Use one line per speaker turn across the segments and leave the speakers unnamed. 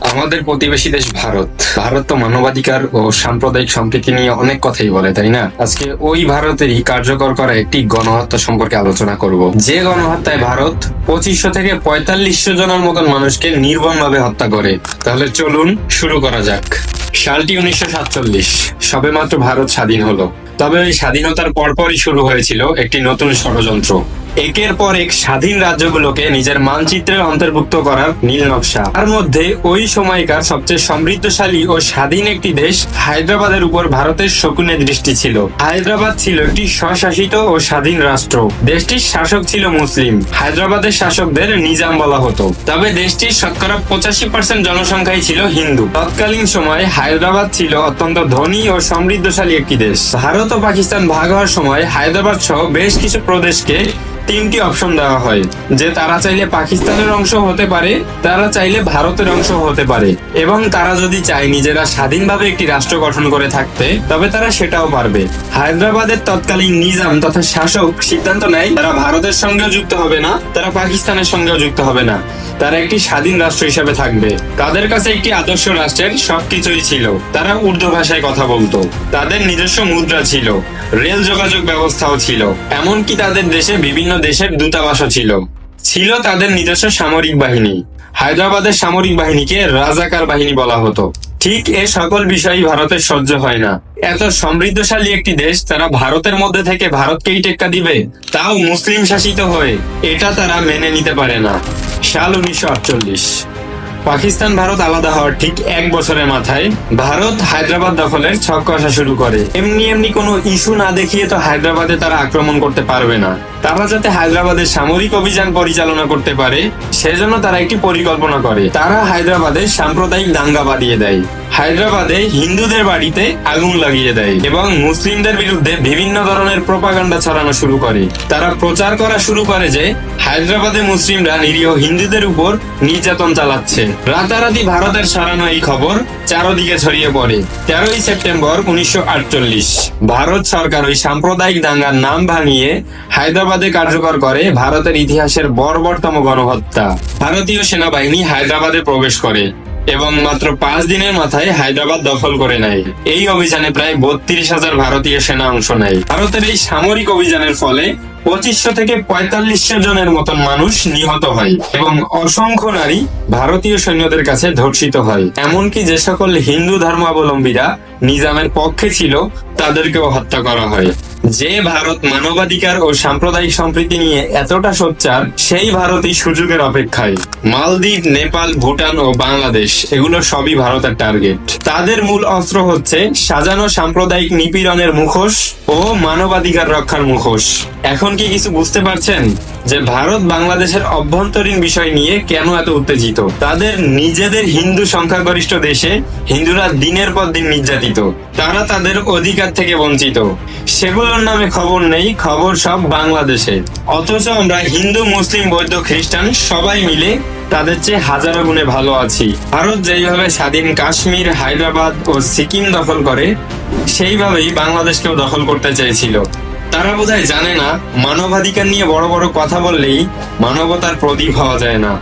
আমাদের প্রতিবেশী দেশ ভারত। ভারত তো মানবাধিকার ও সাম্প্রদায়িক সম্প্রীতি নিয়ে অনেক কথাই বলে, তাই না? আজকে ওই ভারতেরই কার্যকর করা একটি গণহত্যা সম্পর্কে আলোচনা করব। যে গণহত্যায় ভারত পঁচিশশো থেকে পঁয়তাল্লিশশো জনের মতন মানুষকে নির্মমভাবে হত্যা করে। তাহলে চলুন শুরু করা যাক। সালটি উনিশশো সাতচল্লিশ, সবেমাত্র ভারত স্বাধীন হলো। তবে ওই স্বাধীনতার পরপরই শুরু হয়েছিল একটি নতুন ষড়যন্ত্র। একের পর এক স্বাধীন রাজ্যগুলোকে নিজের মানচিত্রে অন্তর্ভুক্ত করার নীল নকশা। তার মধ্যে ওই সময়কার সবচেয়ে সমৃদ্ধশালী ও স্বাধীন একটি দেশ হায়দ্রাবাদের উপর ভারতের শকুনে দৃষ্টি ছিল। হায়দ্রাবাদ ছিল একটি স্বশাসিত ও স্বাধীন রাষ্ট্র। দেশটির শাসক ছিল মুসলিম। হায়দ্রাবাদের শাসকদের নিজাম বলা হতো। তবে দেশটির শতকরা পঁচাশি পার্সেন্ট জনসংখ্যাই ছিল হিন্দু। তৎকালীন সময়ে হায়দ্রাবাদ ছিল অত্যন্ত ধনী ও সমৃদ্ধশালী একটি দেশ। ভারত ও পাকিস্তান ভাগ হওয়ার সময় হায়দ্রাবাদ সহ বেশ কিছু প্রদেশকে তিনটি অপশন দেওয়া হয়, যে তারা চাইলে পাকিস্তানের অংশ হতে পারে, তারা চাইলে ভারতের অংশ হতে পারে। এবং তারা যদি চায় নিজেরা স্বাধীনভাবে একটি রাষ্ট্র গঠন করে থাকতে, তবে তারা সেটাও পারবে। হায়দ্রাবাদের তৎকালীন নিজাম তথা শাসক সিদ্ধান্ত নেয়, তারা ভারতের সঙ্গেও যুক্ত হবে না, তারা পাকিস্তানের সঙ্গেও যুক্ত হবে না। তারা একটি স্বাধীন রাষ্ট্র হিসেবে থাকবে। তাদের কাছে একটি আদর্শ রাষ্ট্রের সবকিছুই ছিল। তারা উর্দু ভাষায় কথা বলতো। তাদের নিজস্ব মুদ্রা ছিল। রেল যোগাযোগ ব্যবস্থাও ছিল। এমনকি তাদের দেশে বিভিন্ন দেশের দূতাবাসও ছিল। ছিল তাদের নিজস্ব সামরিক বাহিনী। হায়দ্রাবাদের সামরিক বাহিনীকে রাজাকার বাহিনী বলা হতো। ঠিক এ সকল বিষয়ই ভারতের সহ্য হয় না। এত সমৃদ্ধশালী একটি দেশ তারা ভারতের মধ্যে থেকে ভারতকেই টেক্কা দিবে? তাও মুসলিম শাসিত হয়ে। এটা তারা মেনে নিতে পারে না। সাল উনিশশো আটচল্লিশ। পাকিস্তান, ভারত আলাদা হওয়ার ঠিক এক বছরের মাথায় ভারত হায়দ্রাবাদ দখলের ছক কষা শুরু করে। এমনি এমনি কোনো ইস্যু না দেখিয়ে তো হায়দ্রাবাদে তারা আক্রমণ করতে পারবে না। তারা যাতে হায়দ্রাবাদের সামরিক অভিযান পরিচালনা করতে পারে, সেজন্য তারা একটি পরিকল্পনা করে। তারা হায়দ্রাবাদের সাম্প্রদায়িক দাঙ্গা বাড়িয়ে দেয়। হায়দ্রাবাদে হিন্দুদের বাড়িতে আগুন লাগিয়ে দেয় এবং মুসলিমদের বিরুদ্ধে বিভিন্ন ধরনের প্রপাগান্ডা ছড়ানো শুরু করে। তারা প্রচার করা শুরু করে যে হায়দ্রাবাদে মুসলিমরা নিরীহ হিন্দুদের উপর নির্যাতন চালাচ্ছে। রাতারাতি ভারতের সারানো এই খবর চারদিকে ছড়িয়ে পড়ে। তেরোই সেপ্টেম্বর উনিশশো আটচল্লিশ। ভারত সরকার ওই সাম্প্রদায়িক দাঙ্গার নাম ভাঙিয়ে হায়দ্রাবাদে কার্যকর করে ভারতের ইতিহাসের বর্বরতম গণহত্যা। ভারতীয় সেনাবাহিনী হায়দ্রাবাদে প্রবেশ করে। এবং মাত্র পাঁচ দিনের মাথায় হায়দ্রাবাদ দখল করে নেয়। এই অভিযানে প্রায় বত্রিশ হাজার ভারতীয় সেনা অংশ নেয়। ভারতের এই সামরিক অভিযানের ফলে পঁচিশশো থেকে পঁয়তাল্লিশশো জনের মতন মানুষ নিহত হয় এবং অসংখ্য নারী ভারতীয় সৈন্যদের কাছে ধর্ষিত হয়। এমনকি যে সকল হিন্দু ধর্মাবলম্বীরা নিজামের পক্ষে ছিল, তাদেরকেও হত্যা করা হয়। যে ভারত মানবাধিকার ও সাম্প্রদায়িক সম্প্রীতি নিয়ে এতটা সোচ্চার, সেই ভারতই সুযোগের অপেক্ষায়। মালদ্বীপ, নেপাল, ভুটান ও বাংলাদেশ, এগুলো সবই ভারতের টার্গেট। তাদের মূল অস্ত্র হচ্ছে সাজানো সাম্প্রদায়িক নিপীড়নের মুখোশ ও মানবাধিকার রক্ষার মুখোশ। এখন কি কিছু বুঝতে পারছেন যে ভারত বাংলাদেশের অভ্যন্তরীণ বিষয় নিয়ে কেন এত উত্তেজিত? তাদের নিজেদের হিন্দু সংখ্যাগরিষ্ঠ দেশে হিন্দুরা দিনের পর দিন নির্যাতিত। তারা তাদের অধিকার থেকে বঞ্চিত। সেগুলোর নামে খবর নেই, খবর সব বাংলাদেশে। অথচ আমরা হিন্দু, মুসলিম, বৌদ্ধ, খ্রিস্টান সবাই মিলে তাদের চেয়ে হাজারো গুণে ভালো আছি। ভারত যেইভাবে স্বাধীন কাশ্মীর, হায়দ্রাবাদ ও সিকিম দখল করে, সেইভাবেই বাংলাদেশকেও দখল করতে চেয়েছিল। তারা বোধহয় জানে না, মানবাধিকার নিয়ে বড় বড় কথা বললেই মানবতার প্রদীপ হওয়া যায় না।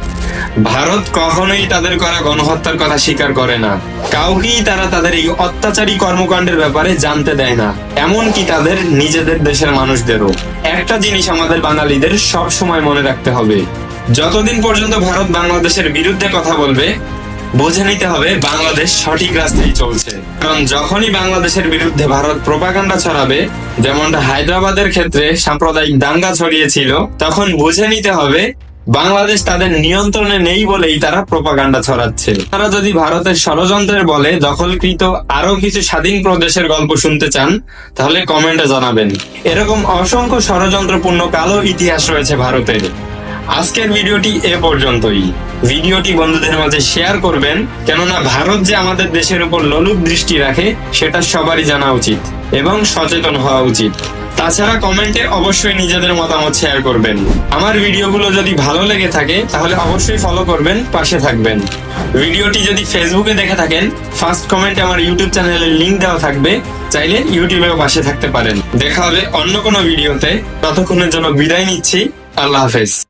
ভারত কখনোই তাদের করা গণহত্যার কথা স্বীকার করে না। কাউকেই তারা তাদের এই অত্যাচারী কর্মকাণ্ডের ব্যাপারে জানতে দেয় না। এমনকি তাদের নিজেদের দেশের মানুষদেরও। একটা জিনিস আমাদের বাঙালিদের সব সময় মনে রাখতে হবে। যতদিন পর্যন্ত ভারত বাংলাদেশের বিরুদ্ধে কথা বলবে বুঝে নিতে হবে বাংলাদেশ সঠিক রাস্তায় চলছে। কারণ যখনই বাংলাদেশের বিরুদ্ধে ভারত প্রপাগান্ডা ছড়াবে, যেমনটা হায়দ্রাবাদের ক্ষেত্রে সাম্প্রদায়িক দাঙ্গা ছড়িয়েছিল, তখন বুঝে নিতে হবে বাংলাদেশ তাদের নিয়ন্ত্রণে নেই বলেই তারা প্রপাগান্ডা ছড়াচ্ছে। তারা যদি ভারতের ষড়যন্ত্রের বলে দখলকৃত আরও কিছু স্বাধীন প্রদেশের গল্প শুনতে চান, তাহলে কমেন্টে জানাবেন। এরকম অসংখ্য ষড়যন্ত্রপূর্ণ কালো ইতিহাস রয়েছে ভারতের। আজকের ভিডিওটি এ পর্যন্তই। ভিডিওটি বন্ধুদের মাঝে শেয়ার করবেন, কেননা ভারত যে আমাদের দেশের উপর লোলুপ দৃষ্টি রাখে, সেটা সবারই জানা উচিত এবং সচেতন হওয়া উচিত। তাছাড়া কমেন্টে অবশ্যই নিজেদের মতামত শেয়ার করবেন। আমার ভিডিওগুলো যদি ভালো লেগে থাকে, তাহলে অবশ্যই ফলো করবেন, পাশে থাকবেন। ভিডিওটি যদি ফেসবুকে দেখে থাকেন ফার্স্ট কমেন্টে আমার ইউটিউব চ্যানেলের লিঙ্ক দেওয়া থাকবে, চাইলে ইউটিউবেও পাশে থাকতে পারেন। দেখা হবে অন্য কোনো ভিডিওতে। ততক্ষণের জন্য বিদায় নিচ্ছি। আল্লাহ হাফেজ।